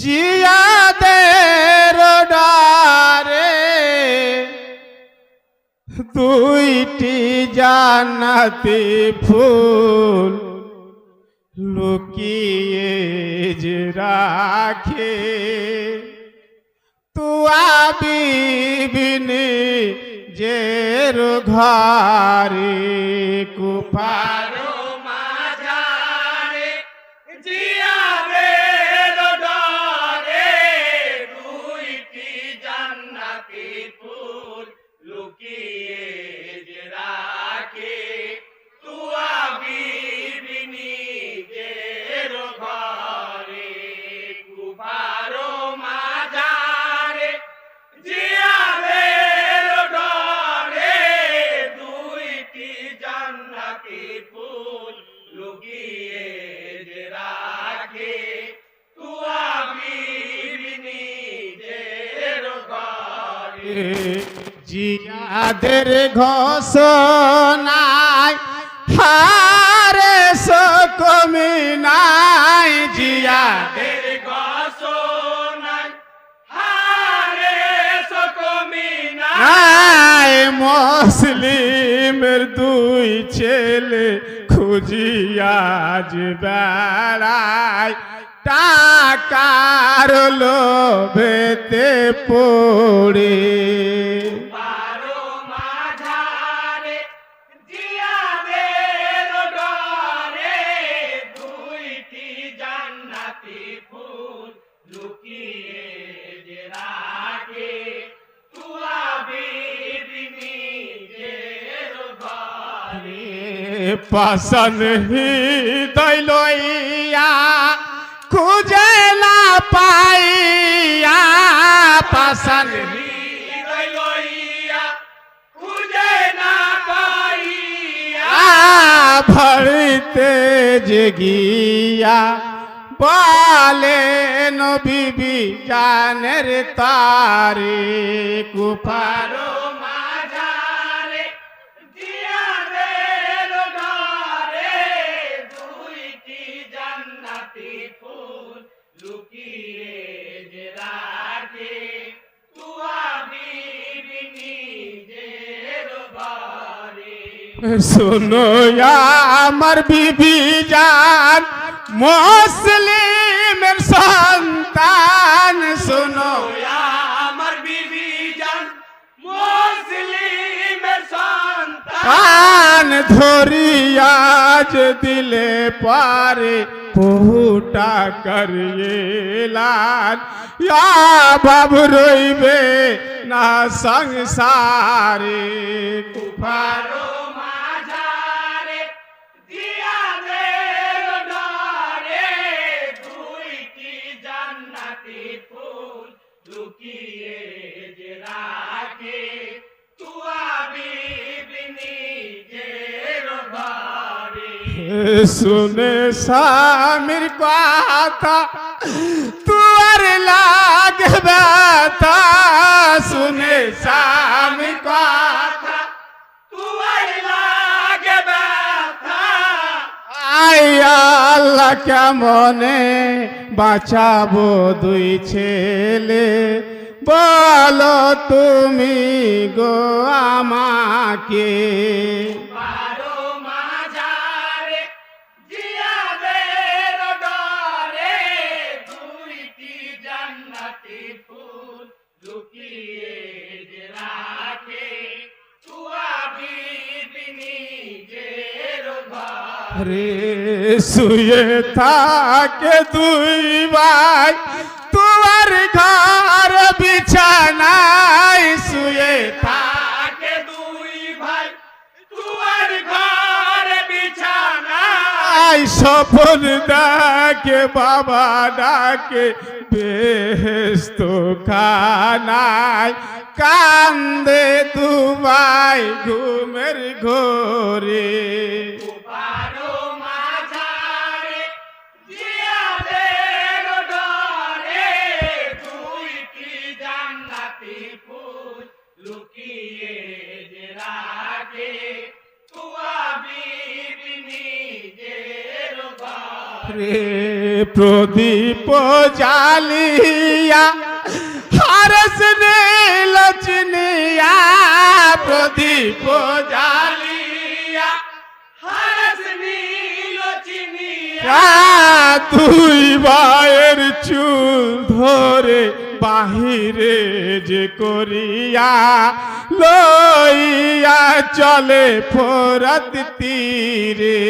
জিয়াদের ডারে দুইটি জান্নাতি ফুল লুকিয়ে যে রাখে। তুয়া বিবিনি যে ঘরে কুপার জিয়াদের ঘোষণায় হারে সকমি নাই, জিয়াদের দের গসনাই হারে সকমিনা নাই। মুসলিমের দুই ছেলে খুঁজিয়াজ বেড়ায় টাকার লোভেতে পড়ে। পারো মাঝারে খুঁজে ভরিতে যে গিয়া বলেন জানের তারে কুপার লুকিয়ে ঘরে শুনো আমার বিবি জান মুসলিমের সন্তান শুনো আমার বিবি জান মুসলিমের সন্তান কান ধরিয়াজ দিলে পারে পুটা করিয়ে লাল ইয়া বাবু রইবে না সংসারে কুফার পারো শুনে স্বামীর কথা তুয়ার লাগবে তা শুনে স্বামীর কথা তুয়ার লাগে ব্যথা। আই আল্লাহ, কেমনে বাঁচাবো দুই ছেলে? বলো তুমি গো আমাকে। ঘরে রে শুয়ে থাকে দুই ভাই। তোমার ঘর বিছানায় শুয়ে থাকে দুই ভাই। তুয়ার ঘর বিছানা আই সপন ডাকে, বাবা ডাকে বেহেস্ত খানায় কান্দে দুবাই ঘুমের ঘোরে। রে প্রদীপ জালিয়া হারস নীল চিনিয়া, প্রদীপ দুই বায়ের চুল ধরে বাহিরে যে করিয়া লইয়া চলে ফোরত তীরে।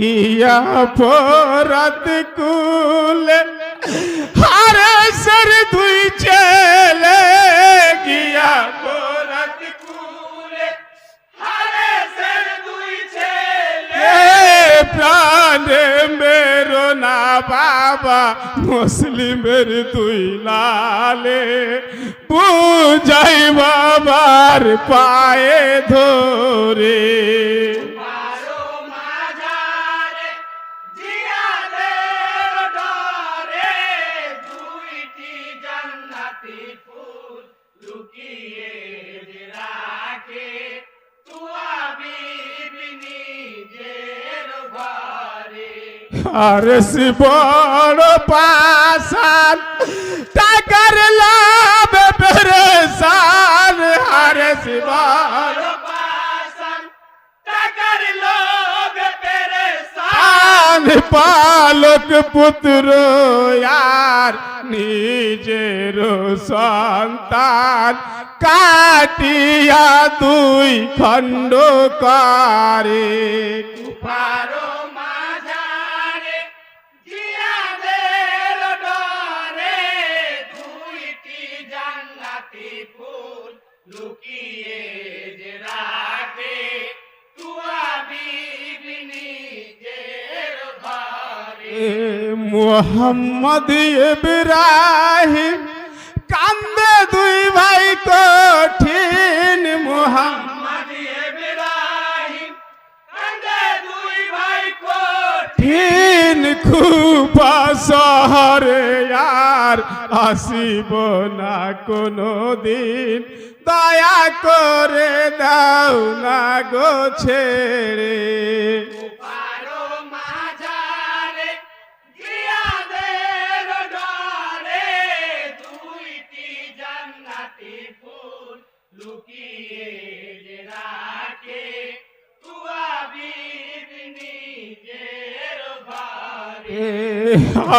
গিয়া ফোরত কুলে হারে সর দুই ছেলে গিয়া ফোরত কুলে হারে সের দুই ছেলে। প্রাণে বাবা মুসলিমের তুই লালে বুঝাই বাবার পায়ে ধরে। আর বড় পাশান টাকার লাভ পেরেশান। হারে বড় পাশান টাকার লোভে পেরেশান। পালক পুত্র আর নিজের সন্তান কাটিয়া দুই খণ্ড করে। বারো মোহাম্মদ ইব্রাহিম, কান্দে দুই ভাই কঠিন মোহাম্মদ ইব্রাহিম, কান্দে দুই ভাই কঠিন খুব শহরে আর আসিব না কোনো দিন। দয়া করে দাও না গো ছেড়ে।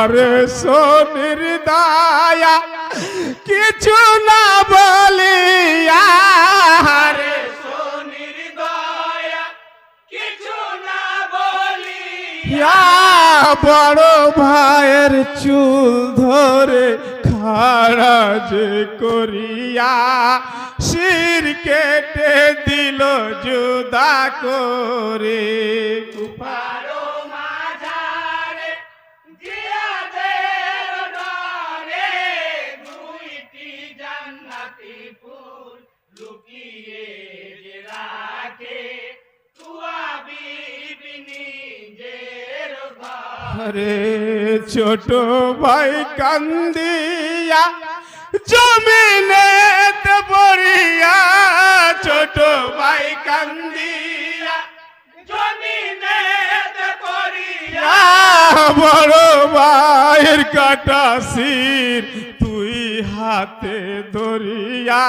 আরে সোনির দায়া কিছু না বলিয়া। আরে সোনির দয়া কিছু না বলি ইয়া বড় ভাইয়ের চুল ধরে খাড়া যে করিয়া শির কেটে দিল জুদা করে। বারো আরে ছোট ভাই কান্দিয়া জমিনে পড়িয়া, ছোট ভাই কান্দিয়া জমিনে ইয়া বড় ভাইয়ের কাটা শির তুই হাতে ধরিয়া,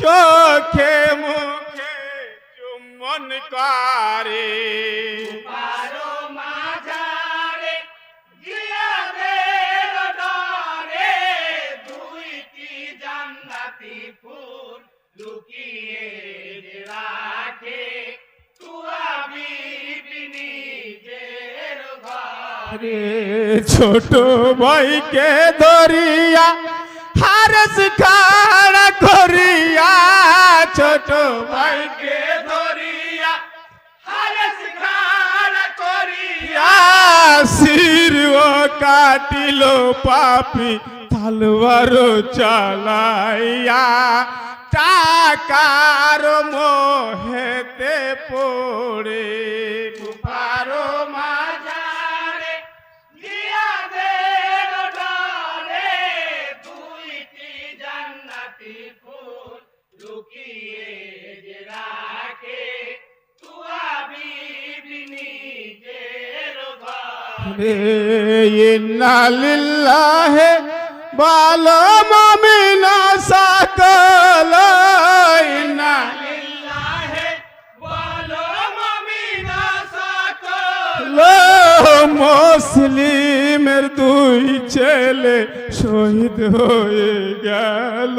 চোখে মুখে চুম্বন করে। ঘর রে ছোট ভাইকে ধরিয়া হারস খাড়া করিয়া, ছোট ভাইকে ধরিয়া হারস খাড়া করিয়া কাটিল পাপি তলবার চালাইয়া, টাকার মোহেতে পড়ে পারো মাঝারে রাখে তুয়া বিবি নিজের ঘর। রে ইন্নালিল্লাহে বালো মামিনা সকল ইন্না লিল্লাহে বলো মমিনা সকল মুসলিমের দুই ছেলে শহীদ হয়ে গেল।